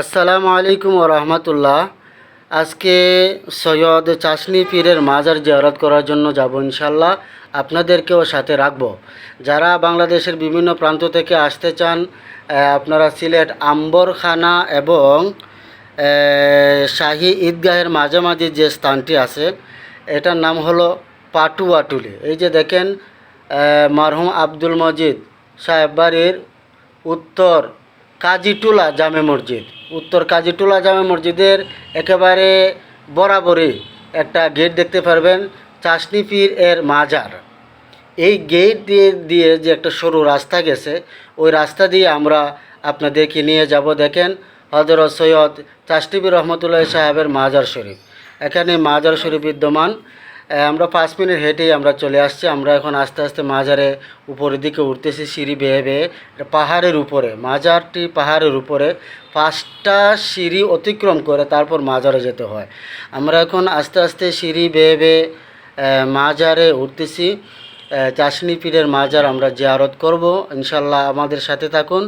আসসালামু আলাইকুম রহমতুল্লাহ। আজকে সৈয়দ চাশনি পীরের মাজার জিয়ারত করার জন্য যাব ইনশাল্লাহ আপনাদেরকেও সাথে রাখব। যারা বাংলাদেশের বিভিন্ন প্রান্ত থেকে আসতে চান আপনারা সিলেট আম্বরখানা এবং শাহী ঈদগাহের মাঝামাঝি যে স্থানটি আছে, এটার নাম হলো পাটুয়াটুলি এই যে দেখেন মারহুম আব্দুল মজিদ সাহেব বাড়ির উত্তর কাজীটুলা জামে মসজিদ। উত্তর কাজীটুলা জামে মসজিদের একেবারে বরাবরই একটা গেট দেখতে পারবেন চাশনি পীর এর মাজার। এই গেট দিয়ে দিয়ে যে একটা সরু রাস্তা গেছে, ওই রাস্তা দিয়ে আমরা আপনাদেরকে নিয়ে যাব দেখেন হজরত সৈয়দ চাষটিবি রহমতুল্লাহ সাহেবের মাজার শরীফ। এখানে মাজার শরীফ বিদ্যমান। আমরা পাঁচ মিনিট হেঁটেই আমরা চলে আসছি। আমরা এখন আস্তে আস্তে মাজারে উপরের দিকে উঠতেছি সিঁড়ি বেয়ে বেয়ে। এটা পাহাড়ের উপরে মাজারটি পাহাড়ের উপরে। পাঁচটা সিঁড়ি অতিক্রম করে তারপর মাজারে যেতে হয়। আমরা এখন আস্তে আস্তে সিঁড়ি বেয়ে বেয়ে মাজারে উঠতেছি। এ, চাশনি পীরের মাজার আমরা জিয়ারত করব ইনশাল্লাহ আমাদের সাথে থাকুন।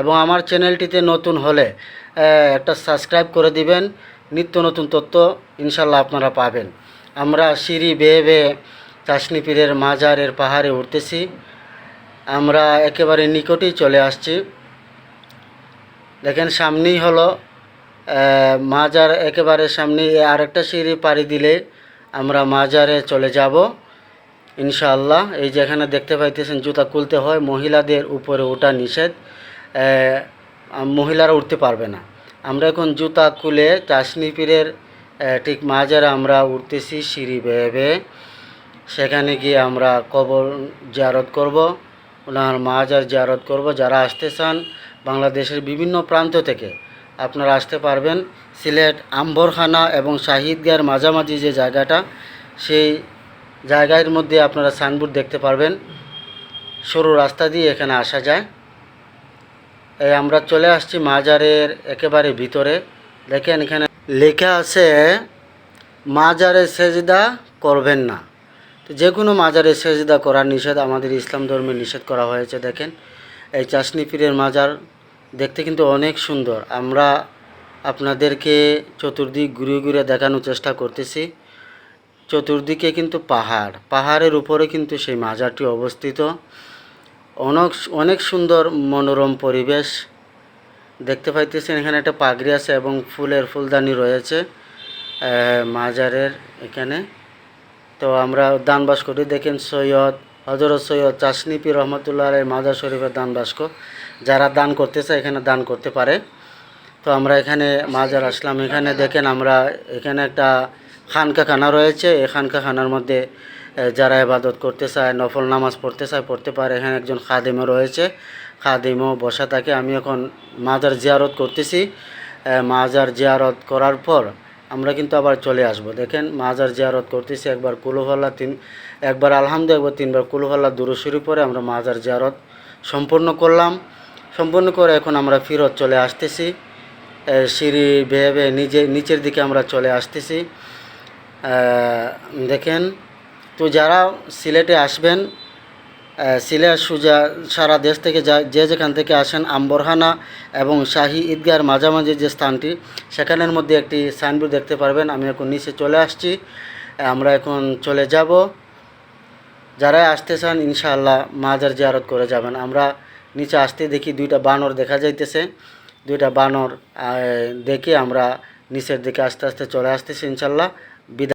এবং আমার চ্যানেলটিতে নতুন হলে একটা সাবস্ক্রাইব করে দিবেন। নিত্য নতুন তথ্য ইনশাল্লাহ আপনারা পাবেন। আমরা সিঁড়ি বেয়ে বেয়ে চাশনি পীরের মাজারের পাহাড়ে উঠতেছি। আমরা একেবারে নিকটেই চলে আসছি। দেখেন সামনেই হলো মাজার একেবারে সামনে আরেকটা সিঁড়ি পাড়ি দিলে আমরা মাজারে চলে যাব। ইনশাআল্লাহ, এই যে এখানে দেখতে পাইতেছেন জুতা খুলতে হয়, মহিলাদের উপরে ওঠা নিষেধ। মহিলারা উঠতে পারবে না। আমরা এখন জুতা খুলে চাশনি পীরের ঠিক মাজারে আমরা উঠতেছি সিঁড়ি বেয়ে বেয়ে। সেখানে গিয়ে আমরা কবর জিয়ারত করব, ওনার মাজার জিয়ারত করব। যারা আসতে চান বাংলাদেশের বিভিন্ন প্রান্ত থেকে, আপনারা আসতে পারবেন। সিলেট, আম্বরখানা এবং শাহিদগার মাঝামাঝি যে জায়গাটা, সেই জায়গার মধ্যে আপনারা সাইনবোর্ড দেখতে পারবেন। সরু রাস্তা দিয়ে এখানে আসা যায়। এই আমরা চলে আসছি মাজারের একেবারে ভিতরে। দেখেন এখানে লেখা আছে, মাজারে সেজদা করবেন না। তো যে কোনো মাজারে সেজদা করার নিষেধ আমাদের ইসলাম ধর্মে নিষেধ করা হয়েছে, দেখেন। এই চাশনি পীরের মাজার দেখতে কিন্তু অনেক সুন্দর। আমরা আপনাদেরকে চতুর্দিক ঘুরে ঘুরে দেখানোর চেষ্টা করতেছি। চতুর্দিকে কিন্তু পাহাড়। পাহাড়ের উপরে কিন্তু সেই মাজারটি অবস্থিত। অনেক অনেক সুন্দর মনোরম পরিবেশ। দেখতে পাইতেছেন, এখানে একটা পাগড়ি আছে এবং ফুলের ফুলদানি রয়েছে মাজারের এখানে। তো আমরা দান করি। দেখেন সৈয়দ হজরত সৈয়দ চাশনিপি রহমতুল্লাহ আলাই মাজার শরীফের দান বাস্ক। যারা দান করতে চায়, এখানে দান করতে পারে। তো আমরা এখানে মাজার আসলাম। এখানে দেখেন আমরা এখানে একটা খানকা খানা রয়েছে। এই খানকা খানার মধ্যে যারা ইবাদত করতে চায়, নফল নামাজ পড়তে চায়, পড়তে পারে। এখানে একজন খাদিমও রয়েছে। খাদিমও বসা থাকে আমি এখন মাজার জিয়ারত করতেছি। মাজার জিয়ারত করার পর আমরা কিন্তু আবার চলে আসব। দেখেন, মাজার জিয়ারত করতেছি, একবার কুলুফাল্লা তিন, একবার আলহামদু, একবার তিনবার কুলুফাল্লা দুরুশুরি পরে আমরা মাজার জিয়ারত সম্পূর্ণ করলাম। সম্পূর্ণ করে এখন আমরা ফিরত চলে আসতেছি। সিঁড়ি বেয়ে বেয়ে নিজে, নিচের দিকে আমরা চলে আসতেছি। দেখেন, তো যারা সিলেটে আসবেন সিলেট, সুজা, সারা দেশ থেকে যা যে যেখান থেকে আসেন, আম্বরহানা এবং শাহী ঈদগার মাঝামাঝি যে স্থানটি, সেখানের মধ্যে একটি সাইনবোর্ড দেখতে পারবেন। আমি এখন নিচে চলে আসছি। আমরা এখন চলে যাব। যারা আসতে চান, ইনশাআল্লাহ মাজার জিয়ারত করে যাবেন। আমরা নিচে আসতে দেখি দুইটা বানর দেখা যাইতেছে। দুইটা বানর দেখে আমরা নিচের দিকে আস্তে আস্তে চলে আসতেছি ইনশাল্লাহ বিদায়।